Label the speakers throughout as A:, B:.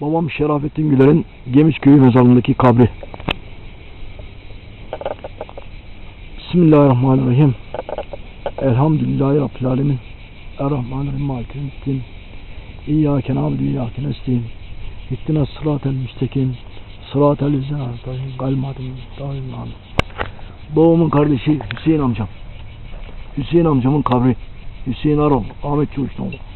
A: Babam Şerafettin Güler'in Gemiç Köyü mezarlığındaki kabri. Bismillahirrahmanirrahim. Elhamdülillahi Rabbil Alemin. Errahmanirrahim. Maliki Yevmiddin. İyyâke nâbudu ve iyyâke nestaîn. İhdina sıratel müstakim. Sıratel lezîne en'amte kalmadım daim amin. Babamın kardeşi Hüseyin amcam. Hüseyin amcamın kabri. Hüseyin Arol. Ahmet Çavuşoğlu.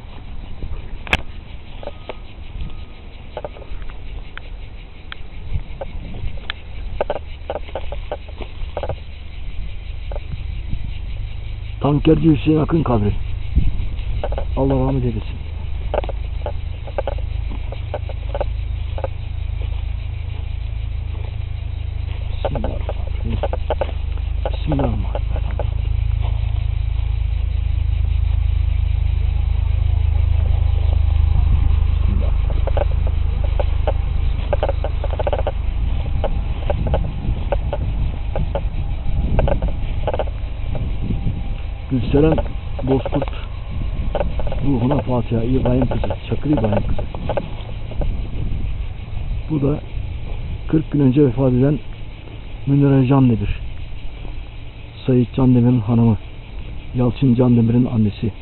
A: Tankerci Hüseyin Akın kabri. Allah rahmet eylesin. Bismillahirrahmanirrahim. Bismillahirrahmanirrahim. Bismillah. Gülseren Bozkurt ruhuna Fatiha İbrahim kızı, Çakır İbrahim kızı. Bu da 40 gün önce vefat eden Münire Candemir. Sayit Candemir'in hanımı. Yalçın Candemir'in annesi.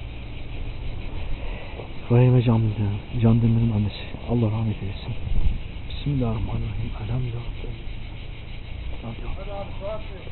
A: Rahime Can, Candemir'in annesi. Allah rahmet eylesin. Bismillahirrahmanirrahim. Elhamdülillah. Fatiha.